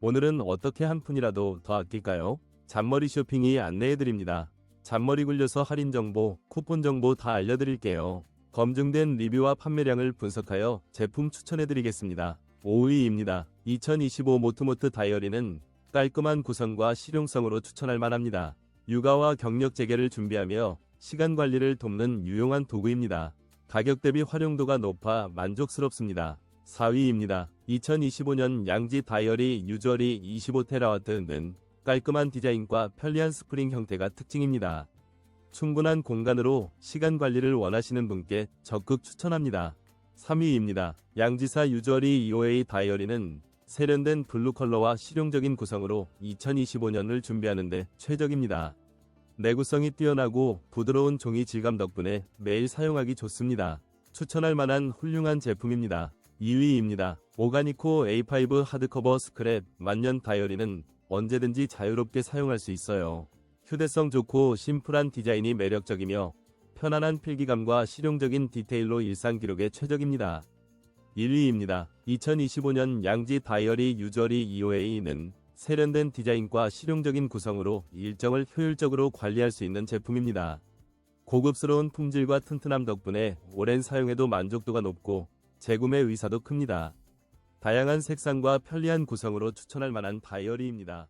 오늘은 어떻게 한 푼이라도 더 아낄까요? 잔머리 쇼핑이 안내해드립니다. 잔머리 굴려서 할인 정보, 쿠폰 정보 다 알려드릴게요. 검증된 리뷰와 판매량을 분석하여 제품 추천해드리겠습니다. 5위입니다. 2025 모트모트 다이어리는 깔끔한 구성과 실용성으로 추천할 만합니다. 육아와 경력 재개를 준비하며 시간 관리를 돕는 유용한 도구입니다. 가격 대비 활용도가 높아 만족스럽습니다. 4위입니다. 2025년 양지 다이어리 유저리 25테라와트는 깔끔한 디자인과 편리한 스프링 형태가 특징입니다. 충분한 공간으로 시간 관리를 원하시는 분께 적극 추천합니다. 3위입니다. 양지사 유저리 2호A 다이어리는 세련된 블루 컬러와 실용적인 구성으로 2025년을 준비하는데 최적입니다. 내구성이 뛰어나고 부드러운 종이 질감 덕분에 매일 사용하기 좋습니다. 추천할 만한 훌륭한 제품입니다. 2위입니다. 오가니코 A5 하드커버 스크랩 만년 다이어리는 언제든지 자유롭게 사용할 수 있어요. 휴대성 좋고 심플한 디자인이 매력적이며 편안한 필기감과 실용적인 디테일로 일상 기록에 최적입니다. 1위입니다. 2025년 양지 다이어리 유저리 2호A는 세련된 디자인과 실용적인 구성으로 일정을 효율적으로 관리할 수 있는 제품입니다. 고급스러운 품질과 튼튼함 덕분에 오랜 사용에도 만족도가 높고 재구매 의사도 큽니다. 다양한 색상과 편리한 구성으로 추천할 만한 다이어리입니다.